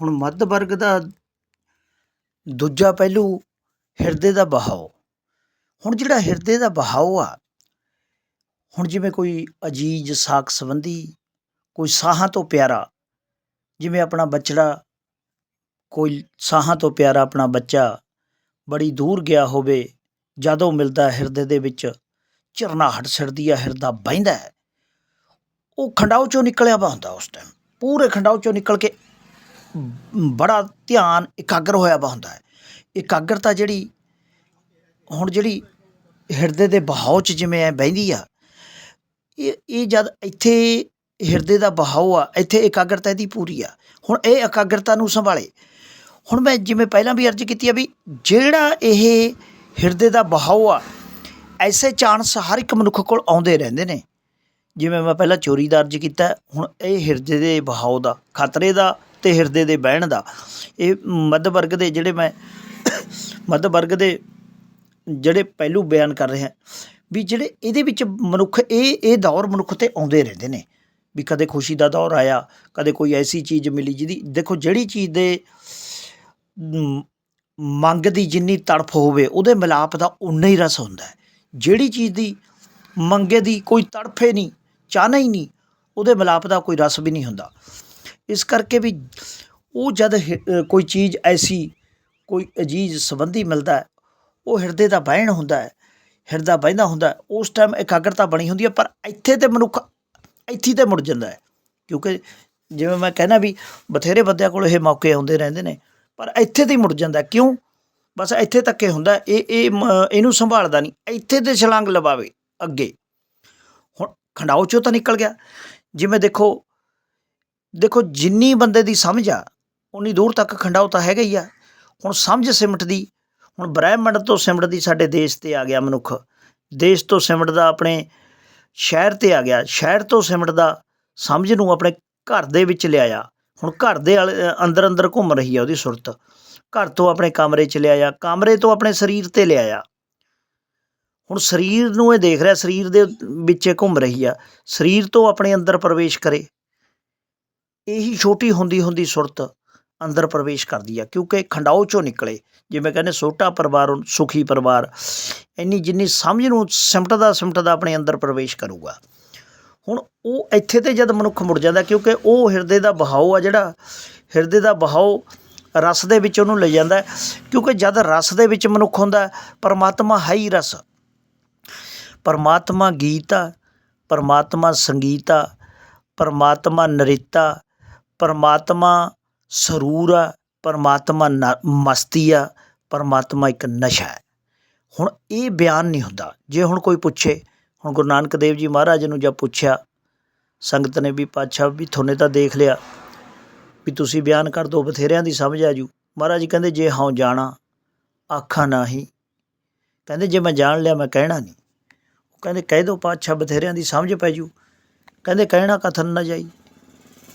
ਹੁਣ ਮੱਧ ਵਰਗ ਦਾ ਦੂਜਾ ਪਹਿਲੂ ਹਿਰਦੇ ਦਾ ਬਹਾਓ। ਹੁਣ ਜਿਹੜਾ ਹਿਰਦੇ ਦਾ ਬਹਾਓ ਆ, ਹੁਣ ਜਿਵੇਂ ਕੋਈ ਅਜੀਜ਼ ਸਾਕ ਸੰਬੰਧੀ, ਕੋਈ ਸਾਹਾਂ ਤੋਂ ਪਿਆਰਾ, ਜਿਵੇਂ ਆਪਣਾ ਬੱਚੜਾ, ਕੋਈ ਸਾਹਾਂ ਤੋਂ ਪਿਆਰਾ ਆਪਣਾ ਬੱਚਾ ਬੜੀ ਦੂਰ ਗਿਆ ਹੋਵੇ, ਜਦੋਂ ਮਿਲਦਾ ਹਿਰਦੇ ਦੇ ਵਿੱਚ, ਝਰਨਾਹਟ ਸਿਰਦੀ ਆ, ਹਿਰਦਾ ਬਹਿੰਦਾ ਉਹ ਖੰਡਾਓ ਚੋਂ ਨਿਕਲਿਆ ਵਾ ਹੁੰਦਾ ਉਸ ਟਾਈਮ ਪੂਰੇ ਖੰਡਾਓ ਚੋਂ ਨਿਕਲ ਕੇ ਬੜਾ ਧਿਆਨ ਇਕਾਗਰ ਹੋਇਆ ਵਾ ਹੁੰਦਾ ਹੈ। ਇਕਾਗਰਤਾ ਜਿਹੜੀ ਹੁਣ ਜਿਹੜੀ ਹਿਰਦੇ ਦੇ ਬਹਾਓ 'ਚ ਜਿਵੇਂ ਐ ਬਹਿੰਦੀ ਆ, ਇਹ ਇਹ ਜਦ ਇੱਥੇ ਹਿਰਦੇ ਦਾ ਬਹਾਓ ਆ, ਇੱਥੇ ਇਕਾਗਰਤਾ ਇਹਦੀ ਪੂਰੀ ਆ। ਹੁਣ ਇਹ ਇਕਾਗਰਤਾ ਨੂੰ ਸੰਭਾਲੇ। ਹੁਣ ਮੈਂ ਜਿਵੇਂ ਪਹਿਲਾਂ ਵੀ ਅਰਜ਼ ਕੀਤੀ ਆ ਵੀ ਜਿਹੜਾ ਇਹ ਹਿਰਦੇ ਦਾ ਬਹਾਓ ਆ, ਐਸੇ ਚਾਂਸ ਹਰ ਇੱਕ ਮਨੁੱਖ ਕੋਲ ਆਉਂਦੇ ਰਹਿੰਦੇ ਨੇ। ਜਿਵੇਂ ਮੈਂ ਪਹਿਲਾਂ ਚੋਰੀ ਦਾ ਅਰਜ਼ ਕੀਤਾ, ਹੁਣ ਇਹ ਹਿਰਦੇ ਦੇ ਬਹਾਓ ਦਾ, ਖਤਰੇ ਦਾ ਤੇ ਹਿਰਦੇ ਦੇ ਬਹਿਣ ਦਾ। ਇਹ ਮੱਧ ਵਰਗ ਦੇ ਜਿਹੜੇ ਮੈਂ ਮੱਧ ਵਰਗ ਦੇ ਜਿਹੜੇ ਪਹਿਲੂ ਬਿਆਨ ਕਰ ਰਿਹਾ, ਵੀ ਜਿਹੜੇ ਇਹਦੇ ਵਿੱਚ ਮਨੁੱਖ, ਇਹ ਇਹ ਦੌਰ ਮਨੁੱਖ ਤੇ ਆਉਂਦੇ ਰਹਿੰਦੇ ਨੇ। ਵੀ ਕਦੇ ਖੁਸ਼ੀ ਦਾ ਦੌਰ ਆਇਆ, ਕਦੇ ਕੋਈ ਐਸੀ ਚੀਜ਼ ਮਿਲੀ ਜਿਹਦੀ, ਦੇਖੋ ਜਿਹੜੀ ਚੀਜ਼ ਦੇ ਮੰਗ ਦੀ ਜਿੰਨੀ ਤੜਫ ਹੋਵੇ, ਉਹਦੇ ਮਿਲਾਪ ਦਾ ਉਨਾ ਹੀ ਰਸ ਹੁੰਦਾ ਹੈ। ਜਿਹੜੀ ਚੀਜ਼ ਦੀ ਮੰਗੇ ਦੀ ਕੋਈ ਤੜਫੇ ਨਹੀਂ, ਚਾਹਨਾ ਹੀ ਨਹੀਂ, ਉਹਦੇ ਮਿਲਾਪ ਦਾ ਕੋਈ ਰਸ ਵੀ ਨਹੀਂ ਹੁੰਦਾ। ਇਸ ਕਰਕੇ ਵੀ ਉਹ ਜਦ ਹਿ- ਕੋਈ ਚੀਜ਼ ਐਸੀ, ਕੋਈ ਅਜੀਜ਼ ਸੰਬੰਧੀ ਮਿਲਦਾ ਉਹ ਹਿਰਦੇ ਦਾ ਬਹਿਣ ਹੁੰਦਾ ਹੈ, ਹਿਰਦਾ ਬਹਿੰਦਾ ਹੁੰਦਾ ਉਸ ਟਾਈਮ ਇਕਾਗਰਤਾ ਬਣੀ ਹੁੰਦੀ ਹੈ, ਪਰ ਇੱਥੇ ਤੇ ਮਨੁੱਖ ਇੱਥੇ ਤੇ ਮੁੜ ਜਾਂਦਾ ਹੈ। ਕਿਉਂਕਿ ਜਿਵੇਂ ਮੈਂ ਕਹਿੰਦਾ ਵੀ ਬਥੇਰੇ ਬੰਦਿਆਂ ਕੋਲ ਇਹ ਮੌਕੇ ਆਉਂਦੇ ਰਹਿੰਦੇ ਨੇ, ਪਰ ਇੱਥੇ ਤੇ ਹੀ ਮੁੜ ਜਾਂਦਾ ਕਿਉਂ? ਬਸ ਇੱਥੇ ਤੱਕ ਤੱਕੇ ਹੁੰਦਾ ਇਹ ਇਹ ਮ- ਇਹਨੂੰ ਸੰਭਾਲਦਾ ਨਹੀਂ, ਇੱਥੇ ਤੇ ਛਲਾਂਗ ਲਵਾਵੇ ਅੱਗੇ। ਹੁਣ ਖੰਡਾਓ ਚੋਂ ਤਾਂ ਨਿਕਲ ਗਿਆ। ਜਿਵੇਂ ਦੇਖੋ ਦੇਖੋ, ਜਿੰਨੀ ਬੰਦੇ ਦੀ ਸਮਝ ਆ, ਉਨੀ ਦੂਰ ਤੱਕ ਖੰਡਾਉ ਤਾਂ ਹੈਗਾ ਹੀ ਆ। ਹੁਣ ਸਮਝ ਸਿਮਟਦੀ, ਹੁਣ ਬ੍ਰਹਿਮੰਡ ਤੋਂ ਸਿਮਟਦੀ ਸਾਡੇ ਦੇਸ਼ ਤੇ ਆ ਗਿਆ ਮਨੁੱਖ। ਦੇਸ਼ ਤੋਂ ਸਿਮਟਦਾ ਆਪਣੇ ਸ਼ਹਿਰ ਤੇ ਆ ਗਿਆ। ਸ਼ਹਿਰ ਤੋਂ ਸਿਮਟਦਾ ਸਮਝ ਨੂੰ ਆਪਣੇ ਘਰ ਦੇ ਵਿੱਚ ਲਿਆਇਆ। ਹੁਣ ਘਰ ਦੇ ਆਲੇ- ਅੰਦਰ ਅੰਦਰ ਘੁੰਮ ਰਹੀ ਆ ਉਹਦੀ ਸੁਰਤ। ਘਰ ਤੋਂ ਆਪਣੇ ਕਮਰੇ ਚ ਲਿਆਇਆ। ਕਮਰੇ ਤੋਂ ਆਪਣੇ ਸਰੀਰ ਤੇ ਲਿਆਇਆ। ਹੁਣ ਸਰੀਰ ਨੂੰ ਇਹ ਦੇਖ ਰਿਹਾ, ਸਰੀਰ ਦੇ ਵਿੱਚ ਇਹ ਘੁੰਮ ਰਹੀ ਆ। ਸਰੀਰ ਤੋਂ ਆਪਣੇ ਅੰਦਰ ਪ੍ਰਵੇਸ਼ ਕਰੇ। ਇਹੀ ਛੋਟੀ ਹੁੰਦੀ ਹੁੰਦੀ ਸੁਰਤ ਅੰਦਰ ਪ੍ਰਵੇਸ਼ ਕਰਦੀ ਆ, ਕਿਉਂਕਿ ਖੰਡਾਓ ਚੋਂ ਨਿਕਲੇ। ਜਿਵੇਂ ਕਹਿੰਦੇ ਛੋਟਾ ਪਰਿਵਾਰ, ਸੁਖੀ ਪਰਿਵਾਰ, ਇੰਨੀ ਜਿੰਨੀ ਸਮਝ ਨੂੰ ਸਿਮਟਦਾ ਸਿਮਟਦਾ ਆਪਣੇ ਅੰਦਰ ਪ੍ਰਵੇਸ਼ ਕਰੂਗਾ। ਹੁਣ ਉਹ ਇੱਥੇ ਤੇ ਜਦ ਮਨੁੱਖ ਮੁੜ ਜਾਂਦਾ, ਕਿਉਂਕਿ ਉਹ ਹਿਰਦੇ ਦਾ ਬਹਾਓ ਆ ਜਿਹੜਾ, ਹਿਰਦੇ ਦਾ ਬਹਾਓ ਰਸ ਦੇ ਵਿੱਚ ਉਹਨੂੰ ਲੈ ਜਾਂਦਾ ਕਿਉਂਕਿ ਜਦ ਰਸ ਦੇ ਵਿੱਚ ਮਨੁੱਖ ਹੁੰਦਾ ਪਰਮਾਤਮਾ ਹੈ ਹੀ ਰਸ। ਪਰਮਾਤਮਾ ਗੀਤ ਆ, ਪਰਮਾਤਮਾ ਸੰਗੀਤ ਆ, ਪਰਮਾਤਮਾ ਨ੍ਰਿਤਾ ਪਰਮਾਤਮਾ ਸਰੂਰ ਆ, ਪਰਮਾਤਮਾ ਨ- ਮਸਤੀ ਆ, ਪਰਮਾਤਮਾ ਇੱਕ ਨਸ਼ਾ ਹੈ। ਹੁਣ ਇਹ ਬਿਆਨ ਨਹੀਂ ਹੁੰਦਾ। ਜੇ ਹੁਣ ਕੋਈ ਪੁੱਛੇ, ਹੁਣ ਗੁਰੂ ਨਾਨਕ ਦੇਵ ਜੀ ਮਹਾਰਾਜ ਨੂੰ ਜਦ ਪੁੱਛਿਆ, ਸੰਗਤ ਨੇ ਵੀ ਪਾਤਸ਼ਾਹ ਵੀ ਤੁਹਾਨੇ ਤਾਂ ਦੇਖ ਲਿਆ ਵੀ ਤੁਸੀਂ ਬਿਆਨ ਕਰ ਦੋ, ਬਥੇਰਿਆਂ ਦੀ ਸਮਝ ਆ ਜੂ। ਮਹਾਰਾਜ ਕਹਿੰਦੇ, ਜੇ ਹਾਂ ਜਾਣਾ, ਆਖਾਂ ਨਾਹੀ। ਕਹਿੰਦੇ, ਜੇ ਮੈਂ ਜਾਣ ਲਿਆ, ਮੈਂ ਕਹਿਣਾ ਨਹੀਂ। ਉਹ ਕਹਿੰਦੇ, ਕਹਿ ਦੋ ਪਾਤਸ਼ਾਹ, ਬਥੇਰਿਆਂ ਦੀ ਸਮਝ ਪੈ ਜੂ। ਕਹਿੰਦੇ, ਕਹਿਣਾ ਕਥਨ ਨਾ ਜਾਈ।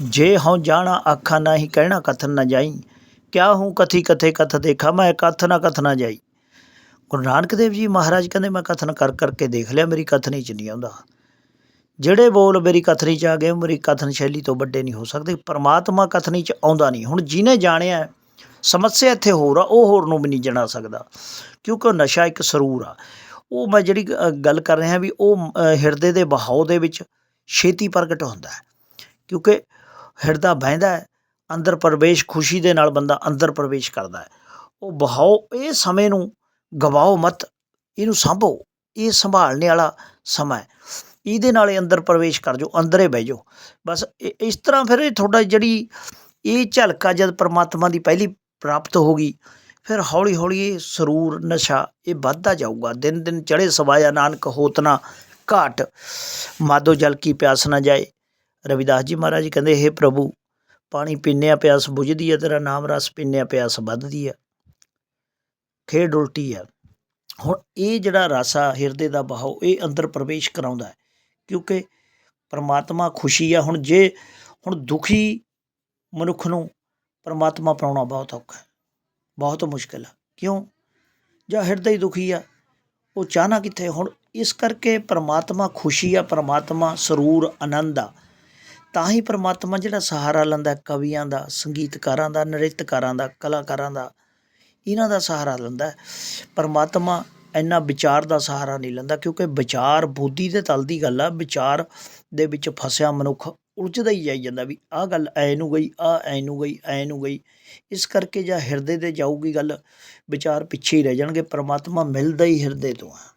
ਜੇ ਹਉ ਜਾਣਾ, ਆਖਾਂ ਨਾਹੀ ਕਹਿਣਾ, ਕਥਨ ਨਾ ਜਾਈ। ਕਿਆ ਹੂੰ ਕਥੀ, ਕਥੇ, ਕਥ ਦੇਖਾ, ਮੈਂ ਕਥ ਨਾ ਕਥ ਨਾ ਜਾਈ। ਗੁਰੂ ਨਾਨਕ ਦੇਵ ਜੀ ਮਹਾਰਾਜ ਕਹਿੰਦੇ, ਮੈਂ ਕਥਨ ਕਰ ਕਰਕੇ ਦੇਖ ਲਿਆ, ਮੇਰੀ ਕਥਨੀ ਚ ਨਹੀਂ ਆਉਂਦਾ। ਜਿਹੜੇ ਬੋਲ ਮੇਰੀ ਕਥਨੀ ਚ ਆ ਗਏ ਉਹ ਮੇਰੀ ਕਥਨ ਸ਼ੈਲੀ ਤੋਂ ਵੱਡੇ ਨਹੀਂ ਹੋ ਸਕਦੇ। ਪਰਮਾਤਮਾ ਕਥਨੀ ਚ ਆਉਂਦਾ ਨਹੀਂ। ਹੁਣ ਜਿਹਨੇ ਜਾਣਿਆ, ਸਮੱਸਿਆ ਇੱਥੇ ਹੋਰ ਆ, ਉਹ ਹੋਰ ਨੂੰ ਵੀ ਨਹੀਂ ਜਣਾ ਸਕਦਾ। ਕਿਉਂਕਿ ਉਹ ਨਸ਼ਾ ਇੱਕ ਸਰੂਰ ਆ। ਉਹ ਮੈਂ ਜਿਹੜੀ ਗੱਲ ਕਰ ਰਿਹਾ ਵੀ ਉਹ ਹਿਰਦੇ ਦੇ ਬਹਾਓ ਦੇ ਵਿੱਚ ਛੇਤੀ ਪ੍ਰਗਟ ਹੁੰਦਾ ਹੈ। ਕਿਉਂਕਿ ਹਿਰਦਾ ਬਹਿੰਦਾ ਅੰਦਰ ਪ੍ਰਵੇਸ਼ ਖੁਸ਼ੀ ਦੇ ਨਾਲ ਬੰਦਾ ਅੰਦਰ ਪ੍ਰਵੇਸ਼ ਕਰਦਾ ਹੈ। ਉਹ ਬਹਾਓ, ਇਹ ਸਮੇਂ ਨੂੰ ਗਵਾਓ ਮਤ, ਇਹਨੂੰ ਸੰਭੋ, ਇਹ ਸੰਭਾਲਣੇ ਵਾਲਾ ਸਮਾਂ ਹੈ। ਇਹਦੇ ਨਾਲ ਹੀ ਅੰਦਰ ਪ੍ਰਵੇਸ਼ ਕਰ ਜਾਓ, ਅੰਦਰੇ ਬਹਿ ਜਾਓ। ਬਸ ਇ- ਇਸ ਤਰ੍ਹਾਂ ਫਿਰ ਇਹ ਤੁਹਾਡਾ ਜਿਹੜੀ ਇਹ ਝਲਕਾ ਜਦ ਪਰਮਾਤਮਾ ਦੀ ਪਹਿਲੀ ਪ੍ਰਾਪਤ ਹੋ ਗਈ, ਫਿਰ ਹੌਲੀ ਹੌਲੀ ਇਹ ਸਰੂਰ, ਨਸ਼ਾ, ਇਹ ਵੱਧਦਾ ਜਾਊਗਾ। ਦਿਨ ਦਿਨ ਚੜੇ ਸਵਾਇਆ ਨਾਨਕ ਹੋਤਨਾ ਘਾਟ ਮਾਦੋ ਜਲ ਕੀ ਪਿਆਸ ਨਾ ਜਾਏ। ਰਵਿਦਾਸ ਜੀ ਮਹਾਰਾਜ ਜੀ ਕਹਿੰਦੇ, ਹੇ ਪ੍ਰਭੂ, ਪਾਣੀ ਪੀਨਿਆ ਪਿਆਸ ਬੁਝਦੀ ਹੈ ਤੇਰਾ ਨਾਮ ਰਸ ਪੀਨਿਆ ਪਿਆਸ ਵੱਧਦੀ ਹੈ ਖੇਡ ਉਲਟੀ ਹੈ ਹੁਣ ਇਹ ਜਿਹੜਾ ਰਸ ਆ, ਹਿਰਦੇ ਦਾ ਬਹਾਓ ਇਹ ਅੰਦਰ ਪ੍ਰਵੇਸ਼ ਕਰਾਉਂਦਾ ਹੈ, ਕਿਉਂਕਿ ਪਰਮਾਤਮਾ ਖੁਸ਼ੀ ਆ। ਹੁਣ ਜੇ, ਹੁਣ ਦੁਖੀ ਮਨੁੱਖ ਨੂੰ ਪਰਮਾਤਮਾ ਪਾਉਣਾ ਬਹੁਤ ਔਖਾ ਹੈ, ਬਹੁਤ ਮੁਸ਼ਕਿਲ ਆ। ਕਿਉਂ? ਜਾਂ ਹਿਰਦਾ ਹੀ ਦੁਖੀ ਆ, ਉਹ ਚਾਹਨਾ ਕਿੱਥੇ? ਹੁਣ ਇਸ ਕਰਕੇ ਪਰਮਾਤਮਾ ਖੁਸ਼ੀ ਆ, ਪਰਮਾਤਮਾ ਸਰੂਰ ਆਨੰਦ ਆ। ਤਾਂ ਹੀ ਪਰਮਾਤਮਾ ਜਿਹੜਾ ਸਹਾਰਾ ਲੈਂਦਾ ਕਵੀਆਂ ਦਾ, ਸੰਗੀਤਕਾਰਾਂ ਦਾ, ਨ੍ਰਿਤਕਾਰਾਂ ਦਾ, ਕਲਾਕਾਰਾਂ ਦਾ, ਇਹਨਾਂ ਦਾ ਸਹਾਰਾ ਲੈਂਦਾ ਪਰਮਾਤਮਾ ਇੰਨਾ ਵਿਚਾਰ ਦਾ ਸਹਾਰਾ ਨਹੀਂ ਲੈਂਦਾ ਕਿਉਂਕਿ ਵਿਚਾਰ ਬੋਧੀ ਦੇ ਤਲ ਦੀ ਗੱਲ ਆ, ਵਿਚਾਰ ਦੇ ਵਿੱਚ ਫਸਿਆ ਮਨੁੱਖ ਉਲਝਦਾ ਹੀ ਜਾਈ ਜਾਂਦਾ ਵੀ ਆਹ ਗੱਲ ਐ ਨੂੰ ਗਈ, ਆਹ ਐ ਨੂੰ ਗਈ, ਐ ਨੂੰ ਗਈ। ਇਸ ਕਰਕੇ ਜਾਂ ਹਿਰਦੇ ਤੇ ਜਾਊਗੀ ਗੱਲ, ਵਿਚਾਰ ਪਿੱਛੇ ਹੀ ਰਹਿ ਜਾਣਗੇ, ਪਰਮਾਤਮਾ ਮਿਲਦਾ ਹੀ ਹਿਰਦੇ ਤੋਂ ਆ।